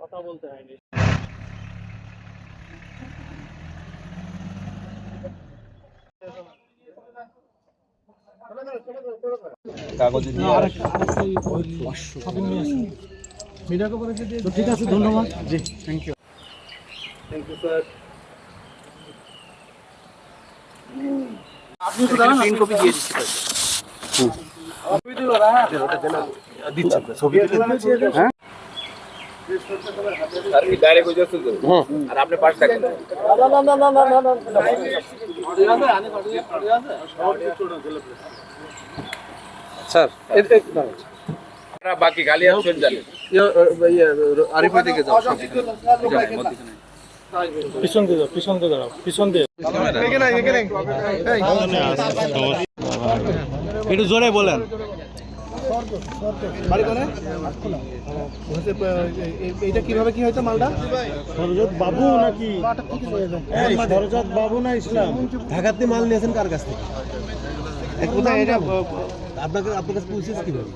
কথা বলতে হয়নি। কাগজে দিয়ে ঠিক আছে ধন্যবাদ জি thank you thank you sir আপনি তো দাঁড়ান তিন কপি দিয়ে দিচ্ছি হ্যাঁ? আর হয়ে আর স্যার বাকি গালি জানেন আরিফ দিকে যাও। পিছন দিয়ে যাও পিছন দিয়ে দাঁড়াও পিছন দিয়ে। একটু জোরে বলেন। এইটা কীভাবে কি হয়েছে মালটা? সরজত বাবু নাকি? সরজত বাবু না ইসলাম? ঢাকাতে মাল নিয়েছেন কার কাছ থেকে? কোথায় এটা আপনাকে আপনার কাছে পৌঁছেছে কীভাবে?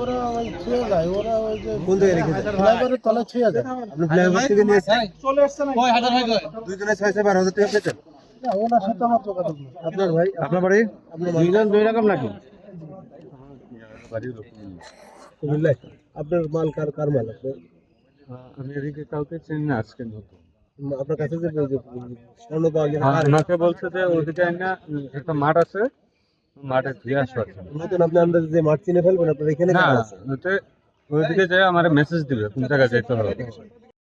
ওরা ওই ছুঁয়ে যায় ওরা ওই যে কোন জায়গায় রেখেছেন ফ্লাইওভারের তলে ছুঁয়ে যায়। আপনি ফ্লাইওভার থেকে নিয়েছেন চলে আসছে না দুইজনে ছয় ছয় বারো হাজার টাকা পেয়েছেন। না, ওনার সাথে আমার যোগাযোগ আপনার ভাই? আপনার বাড়ি? দুইজন দুই রকম নাকি? কুমিল্লায় আপনার মাল কার কার মাল আপনার আমি এদিকে কাউকে চিনি না আজকে নতুন। আপনার কাছে যে যে স্বর্ণ পাওয়া গেছে হ্যাঁ, আমাকে বলছে যে ওদিকে না একটা মাঠ আছে মাঠে দিয়ে আসবার নতুন আপনি আন্দাজে যে মাঠ চিনে ফেলবেন আপনার এখানে না ওইদিকে যে আমার মেসেজ দিবে কোন জায়গায় যেতে হবে।